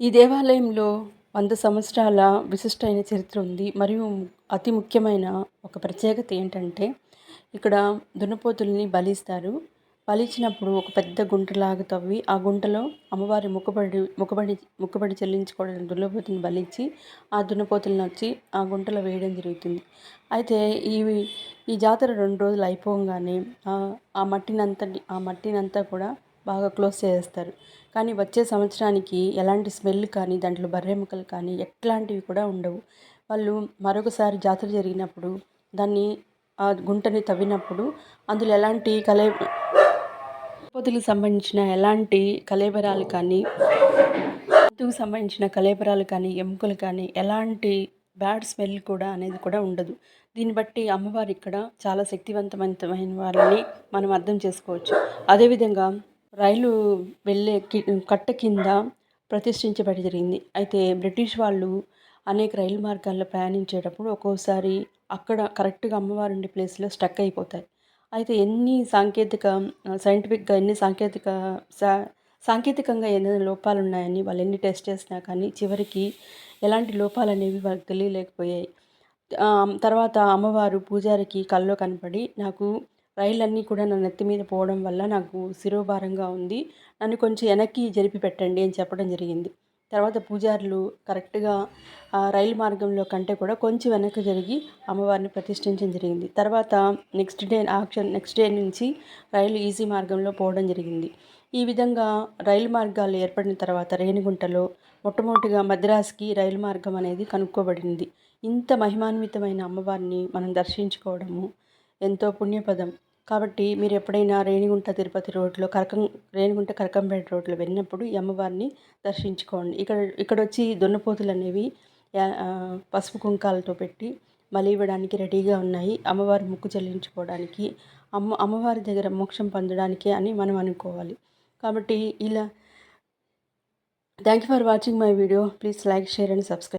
ఈ దేవాలయంలో వంద సంవత్సరాల విశిష్టమైన చరిత్ర ఉంది. మరియు అతి ముఖ్యమైన ఒక ప్రత్యేకత ఏంటంటే ఇక్కడ దున్నపోతుల్ని బలిస్తారు. బలిచ్చినప్పుడు ఒక పెద్ద గుంటలాగా తవ్వి ఆ గుంటలో అమ్మవారి ముక్కుబడి ముఖబడి ముక్కుబడి చెల్లించుకోవడం దున్నపోతుని బలిచ్చి ఆ దున్నపోతులను వచ్చి ఆ గుంటలో వేయడం జరుగుతుంది. అయితే ఈ ఈ జాతర రెండు రోజులు అయిపోగానే ఆ మట్టినంతటి ఆ మట్టినంతా కూడా బాగా క్లోజ్ చేసేస్తారు. కానీ వచ్చే సంవత్సరానికి ఎలాంటి స్మెల్ కానీ దాంట్లో బర్రె ముక్కలు కానీ ఎట్లాంటివి కూడా ఉండవు. వాళ్ళు మరొకసారి జాతర జరిగినప్పుడు దాన్ని ఆ గుంటని తవ్వినప్పుడు అందులో ఎలాంటి కలే పొతులకు సంబంధించిన ఎలాంటి కలేబరాలు కానీ జంతువుకు సంబంధించిన కలేబరాలు కానీ ఎముకలు కానీ ఎలాంటి బ్యాడ్ స్మెల్ కూడా అనేది కూడా ఉండదు. దీన్ని బట్టి అమ్మవారు ఇక్కడ చాలా శక్తివంతమైన వాళ్ళని మనం అర్థం చేసుకోవచ్చు. అదేవిధంగా రైలు వెళ్ళే కట్ట కింద ప్రతిష్ఠించబడి జరిగింది. అయితే బ్రిటిష్ వాళ్ళు అనేక రైలు మార్గాల్లో ప్రయాణించేటప్పుడు ఒక్కోసారి అక్కడ కరెక్ట్గా అమ్మవారు ఉండే ప్లేస్లో స్టక్ అయిపోతాయి. అయితే ఎన్ని సాంకేతిక సైంటిఫిక్గా ఎన్ని సాంకేతిక సా సాంకేతికంగా ఏదైనా లోపాలు ఉన్నాయని వాళ్ళు ఎన్ని టెస్ట్ చేసినా కానీ చివరికి ఎలాంటి లోపాలు అనేవి వాళ్ళకి తెలియలేకపోయాయి. తర్వాత అమ్మవారు పూజారికి కల్లో కనపడి నాకు రైళ్ళన్నీ కూడా నా నెత్తి మీద పోవడం వల్ల నాకు శిరోభారంగా ఉంది. నన్ను కొంచెం వెనక్కి జరిపి పెట్టండి అని చెప్పడం జరిగింది. తర్వాత పూజారులు కరెక్ట్గా రైలు మార్గంలో కంటే కూడా కొంచెం వెనక్కి జరిగి అమ్మవారిని ప్రతిష్ఠించడం జరిగింది. తర్వాత next day action next day నుంచి రైలు ఈజీ మార్గంలో పోవడం జరిగింది. ఈ విధంగా రైలు మార్గాలు ఏర్పడిన తర్వాత రేణిగుంటలో మొట్టమొదటిగా మద్రాస్కి రైలు మార్గం అనేది కనుక్కోబడింది. ఇంత మహిమాన్వితమైన అమ్మవారిని మనం దర్శించుకోవడము ఎంతో పుణ్యపదం. కాబట్టి మీరు ఎప్పుడైనా రేణిగుంట తిరుపతి రోడ్లో కరకం రేణిగుంట కరకంపేట రోడ్లో వెళ్ళినప్పుడు ఈ అమ్మవారిని దర్శించుకోండి. ఇక్కడ ఇక్కడ వచ్చి దున్నపోతులు అనేవి పసుపు కుంకాలతో పెట్టి బలి ఇవ్వడానికి రెడీగా ఉన్నాయి. అమ్మవారి ముక్కు చెల్లించుకోవడానికి అమ్మ అమ్మవారి దగ్గర మోక్షం పొందడానికి అని మనం అనుకోవాలి. కాబట్టి ఇలా thank you for watching my video. Please like share and subscribe.